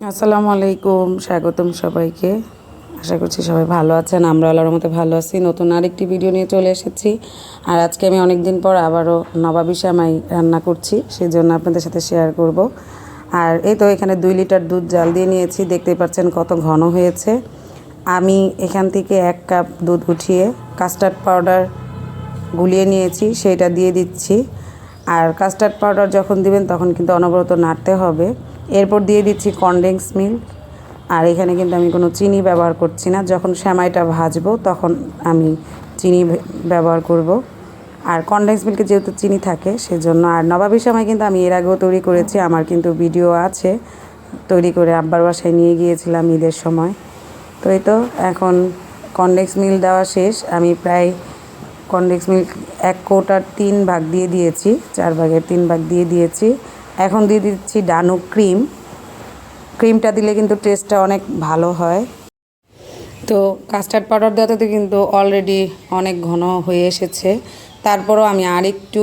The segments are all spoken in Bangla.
আসসালামু আলাইকুম স্বাগতম সবাইকে। আশা করছি সবাই ভালো আছেন, আমরা আল্লাহর মতো ভালো আছি। নতুন আরেকটি ভিডিও নিয়ে চলে এসেছি। আর আজকে আমি অনেক দিন পর আবারও নবাবি শ্যামাই রান্না করছি সেই জন্য আপনাদের সাথে শেয়ার করব। আর এই তো এখানে দুই লিটার দুধ জাল দিয়ে নিয়েছি, দেখতেই পাচ্ছেন কত ঘন হয়েছে। আমি এখান থেকে এক কাপ দুধ উঠিয়ে কাস্টার্ড পাউডার গুলিয়ে নিয়েছি সেটা দিয়ে দিচ্ছি। আর কাস্টার্ড পাউডার যখন দিবেন তখন কিন্তু অনবরত নাড়তে হবে। এরপর দিয়ে দিচ্ছি কনডেন্স মিল্ক আর এখানে কিন্তু আমি কোনো চিনি ব্যবহার করছি না। যখন সেমাইটা ভাজবো, তখন আমি চিনি ব্যবহার করব। আর কনডেন্স মিল্কে যেহেতু চিনি থাকে, সেজন্য আর নবাবী সময় কিন্তু আমি এর আগেও তৈরি করেছি, আমার কিন্তু ভিডিও আছে। তৈরি করে আব্বার বাসায় নিয়ে গিয়েছিলাম ঈদের সময়। তো এই তো, এখন কনডেক্স মিল দেওয়া শেষ। আমি প্রায় কনডেক্স মিল্ক এক কোটার তিন ভাগ দিয়ে দিয়েছি, চার ভাগের তিন ভাগ দিয়ে দিয়েছি। এখন দিয়ে দিচ্ছি ডানু ক্রিম। ক্রিমটা দিলে কিন্তু টেস্টটা অনেক ভালো হয়। তো কাস্টার্ড পাউডার দেওয়াতে কিন্তু অলরেডি অনেক ঘন হয়ে এসেছে। তারপরও আমি আর একটু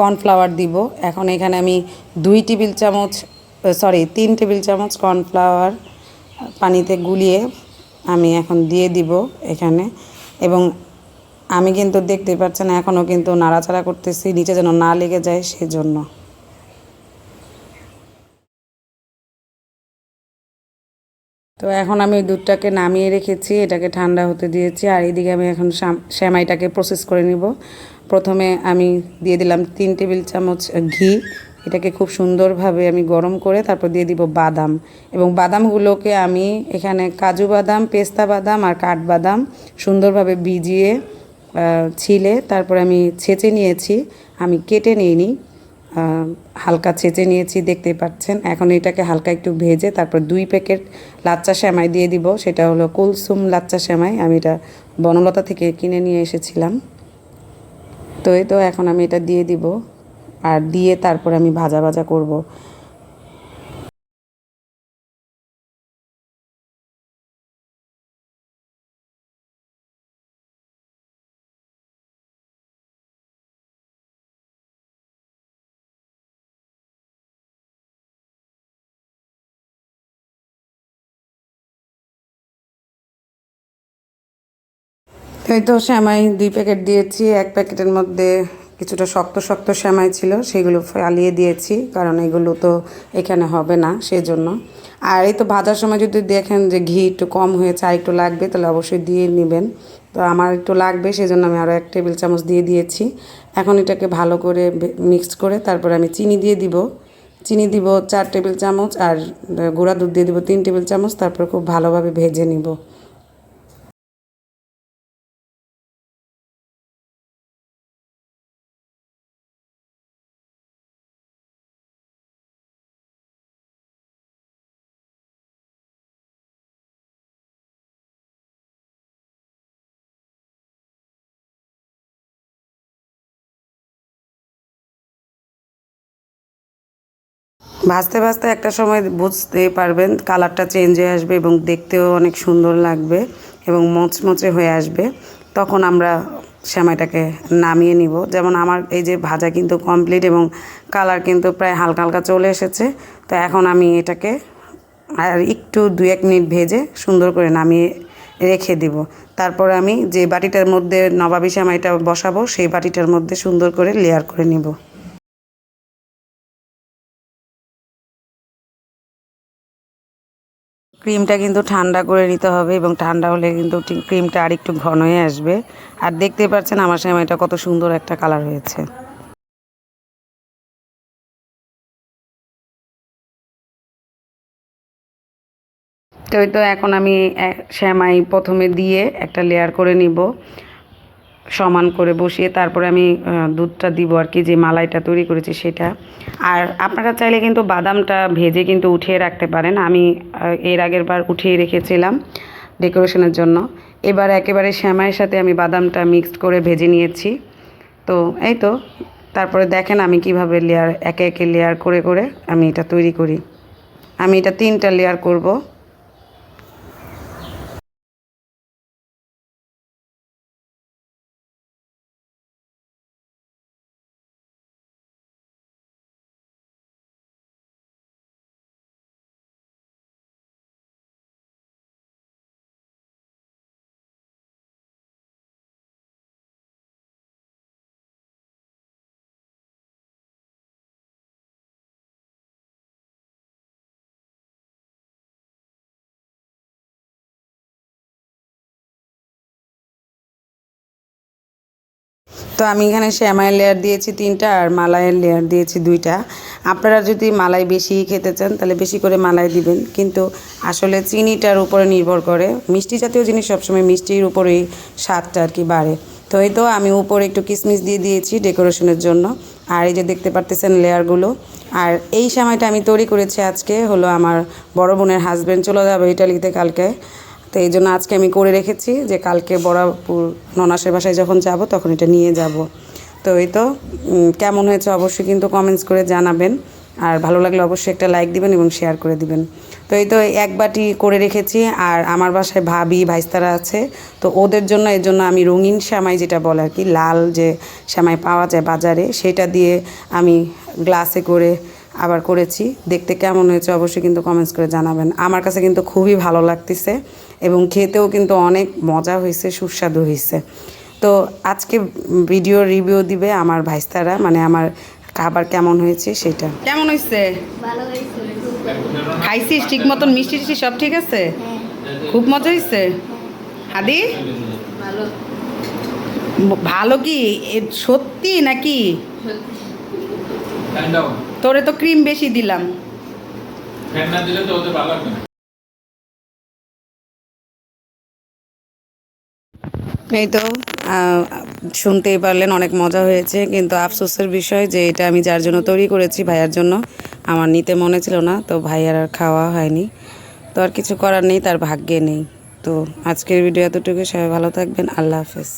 কর্নফ্লাওয়ার দিব। এখন এখানে আমি দুই টেবিল চামচ সরি তিন টেবিল চামচ কর্নফ্লাওয়ার পানিতে গুলিয়ে আমি এখন দিয়ে দিব এখানে। এবং আমি কিন্তু দেখতে পাচ্ছেন এখনও কিন্তু নাড়াচাড়া করতেছি, নিচে যেন না লেগে যায় সেজন্য। তো এখন আমি দুধটাকে নামিয়ে রেখেছি, এটাকে ঠান্ডা হতে দিয়েছি, আর এইদিকে আমি এখন সেমাইটাকে প্রসেস করে নিব। প্রথমে আমি দিয়ে দিলাম তিন টেবিল চামচ ঘি, এটাকে খুব সুন্দরভাবে আমি গরম করে তারপর দিয়ে দিব বাদাম। এবং বাদামগুলোকে আমি এখানে কাজু বাদাম, পেস্তা বাদাম আর কাঠবাদাম সুন্দরভাবে ভিজিয়ে ছিলে, তারপর আমি ছেঁচে নিয়েছি, আমি কেটে নিইনি। হালকা ছেঁচে নিয়েছি দেখতে পাচ্ছেন। এখন এটাকে হালকা একটু ভেজে তারপর দুই প্যাকেট লাচ্চা সেমাই দিয়ে দিব। সেটা হলো কুলসুম লাচ্চা সেমাই। আমি এটা বনলতা থেকে কিনে নিয়ে এসেছিলাম। তো এই তো এখন আমি এটা দিয়ে দিব। আর দিয়ে তারপর আমি ভাজা ভাজা করব। এই তো শ্যামাই দুই প্যাকেট দিয়েছি, এক প্যাকেটের মধ্যে কিছুটা শক্ত শক্ত শ্যামাই ছিল, সেগুলো ফালিয়ে দিয়েছি, কারণ এগুলো তো এখানে হবে না সেজন্য। আর এই তো ভাজার সময় যদি দেখেন যে ঘি একটু কম হয়েছে, আর একটু লাগবে, তাহলে অবশ্যই দিয়ে নেবেন। তো আমার একটু লাগবে, সেজন্য আমি আরও এক টেবিল চামচ দিয়ে দিয়েছি। এখন এটাকে ভালো করে মিক্স করে তারপরে আমি চিনি দিয়ে দিব। চিনি দিব চার টেবিল চামচ, আর গুঁড়া দুধ দিয়ে দিব তিন টেবিল চামচ, তারপর খুব ভালোভাবে ভেজে নিব। ভাজতে ভাজতে একটা সময় বুঝতে পারবেন কালারটা চেঞ্জ হয়ে আসবে এবং দেখতেও অনেক সুন্দর লাগবে এবং মচমচে হয়ে আসবে। তখন আমরা সেমাইটাকে নামিয়ে নিব। যেমন আমার এই যে ভাজা কিন্তু কমপ্লিট এবং কালার কিন্তু প্রায় হালকা হালকা চলে এসেছে, তো এখন আমি এটাকে আর একটু দু এক মিনিট ভেজে সুন্দর করে নামিয়ে রেখে দিব। তারপর আমি যে বাটিটার মধ্যে নবাবি সেমাইটা বসাবো, সেই বাটিটার মধ্যে সুন্দর করে লেয়ার করে নিব। ক্রিমটা কিন্তু ঠান্ডা করে নিতে হবে এবং ঠান্ডা হলে কিন্তু ক্রিমটা আর একটু ঘন হয়ে আসবে। আর দেখতে পাচ্ছেন আমার সেমাইটা কত সুন্দর একটা কালার হয়েছে। তো এখন আমি শ্যামাই প্রথমে দিয়ে একটা লেয়ার করে নিব। সমান করে বসিয়ে তারপরে আমি দুধটা দিব আর কি, যে মালাইটা তৈরি করেছি সেটা। আর আপনারা চাইলে কিন্তু বাদামটা ভেজে কিন্তু উঠিয়ে রাখতে পারেন। আমি এর আগের বার উঠিয়ে রেখেছিলাম ডেকোরেশনের জন্য। এবার একেবারে শ্যামাইয়ের সাথে আমি বাদামটা মিক্সড করে ভেজে নিয়েছি। তো এই তো, তারপরে দেখেন আমি কীভাবে লেয়ার একে একে লেয়ার করে করে আমি এটা তৈরি করি। আমি এটা তিনটা লেয়ার করব। তো আমি এখানে শ্যামাইয়ের লেয়ার দিয়েছি তিনটা আর মালাইয়ের লেয়ার দিয়েছি দুইটা। আপনারা যদি মালাই বেশি খেতে চান, তাহলে বেশি করে মালাই দিবেন। কিন্তু আসলে চিনিটার উপরে নির্ভর করে। মিষ্টি জাতীয় জিনিস সবসময় মিষ্টির উপরেই স্বাদটা আর কি বাড়ে। তো এই তো আমি উপরে একটু কিসমিস দিয়ে দিয়েছি ডেকোরেশনের জন্য। আর এই যে দেখতে পারতেছেন লেয়ারগুলো আর এই সময়টা আমি তৈরি করেছি আজকে হলো আমার বড় বোনের হাজব্যান্ড চলে যাবে ইটালিতে কালকে। তো এই জন্য আজকে আমি করে রেখেছি যে কালকে বড়াপুর ননাসের বাসায় যখন যাব, তখন এটা নিয়ে যাব। তো এই তো কেমন হয়েছে অবশ্যই কিন্তু কমেন্টস করে জানাবেন। আর ভালো লাগলে অবশ্যই একটা লাইক দিবেন এবং শেয়ার করে দিবেন। তো এই তো, এক বাটি করে রেখেছি। আর আমার বাসায় ভাবি, ভাইস্তারা আছে। তো ওদের জন্য, এর জন্য আমি রঙিন শ্যামাই যেটা বলে আর কি, লাল যে শ্যামাই পাওয়া যায় বাজারে, সেটা দিয়ে আমি গ্লাসে করে আবার করেছি। দেখতে কেমন হয়েছে অবশ্যই কিন্তু কমেন্টস করে জানাবেন। আমার কাছে কিন্তু খুবই ভালো লাগতেছে এবং খেতেও কিন্তু অনেক মজা হয়েছে সুস্বাদু হয়েছে। তো আজকে ভিডিও রিভিউ দিবে আমার ভাইস্তারা মানে আমার খাবার কেমন হয়েছে সেটা। কেমন হয়েছে? ভালো খাইছিস ঠিক মতন? মিষ্টি টিষ্টি সব ঠিক আছে? হ্যাঁ। খুব মজা হয়েছে? হাদি? ভালো। ভালো কি? এ সত্যি নাকি? তোরে তো ক্রিম বেশি দিলাম। ফ্যান না দিলে তো ওদের ভালো লাগবে না। এই তো আহ, শুনতেই পারলেন অনেক মজা হয়েছে কিন্তু আফসোসের বিষয় যে এটা আমি যার জন্য তৈরি করেছি ভাইয়ার জন্য আমার নিতে মনে ছিল না তো ভাইয়ার আর খাওয়া হয়নি। তো আর কিছু করার নেই তার ভাগ্যে নেই। তো আজকের ভিডিও এতটুকু সবাই ভালো থাকবেন আল্লাহ হাফেজ।